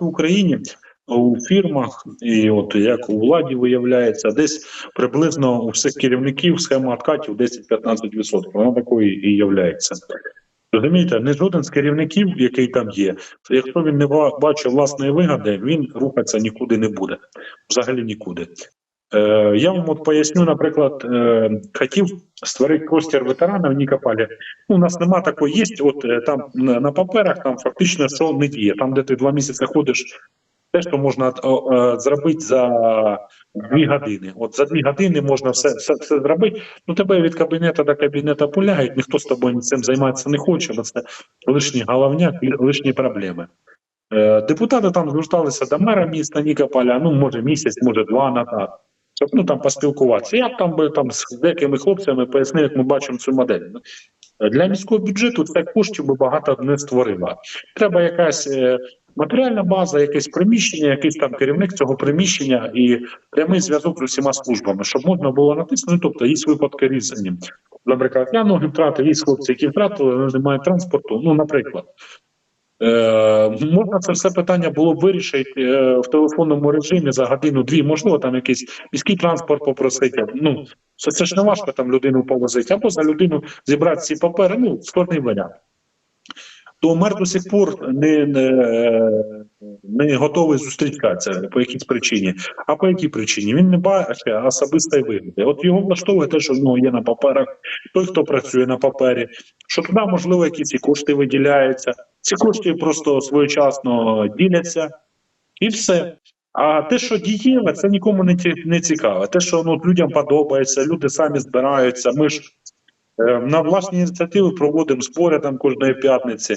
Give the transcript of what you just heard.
в Україні у фірмах, і от як у владі виявляється, десь приблизно у всіх керівників схема откатів 10-15%. Вона такою і являється. Розумієте, не жоден з керівників, який там є, якщо він не ба- бачить власної вигоди, він рухатися нікуди не буде. Взагалі нікуди. Е, я вам от поясню, наприклад, е, хотів створити простір ветеранів в Нікополі. Ну, у нас нема такої, є от е, там на, паперах, там фактично що не діє. Там, де ти два місяці ходиш, те, що можна зробити за дві години. От за дві години можна все, все, все зробити. Ну тебе від кабінету до кабінету пуляють, ніхто з тобою цим займатися не хоче, бо це лишні головняк, лишні проблеми. Депутати там зверталися до мера міста Нікополя, ну може місяць, може два назад. Щоб ну там поспілкуватися. Я там би там з деякими хлопцями пояснив, як ми бачимо цю модель. Для міського бюджету це коштів би багато не створило. Треба якась е, матеріальна база, якесь приміщення, якийсь там керівник цього приміщення і прямий зв'язок з усіма службами, щоб можна було натиснути. Тобто є випадки різні. Наприклад, я ноги втратив, є хлопці, які втратили, але немає транспорту. Ну, наприклад. Е, можна це все питання було б вирішити е, в телефонному режимі за годину-дві, можливо, там якийсь міський транспорт попросити. Ну, це, це ж не важко там людину повозити, або за людину зібрати ці папери, ну, складний варіант. То мер до сих пор не, не, не готовий зустрічатися по якійсь причині. А по якій причині? Він не бачить особистої вигоди. От його влаштовує те, що в нього є на паперах, той, хто працює на папері, що туди, можливо, якісь і кошти виділяються. Ці кошти просто своєчасно діляться і все. А те, що дієве, це нікому не не цікаво. Те, що ну, людям подобається, люди самі збираються. Ми ж е, на власні ініціативи проводимо збори там кожної п'ятниці.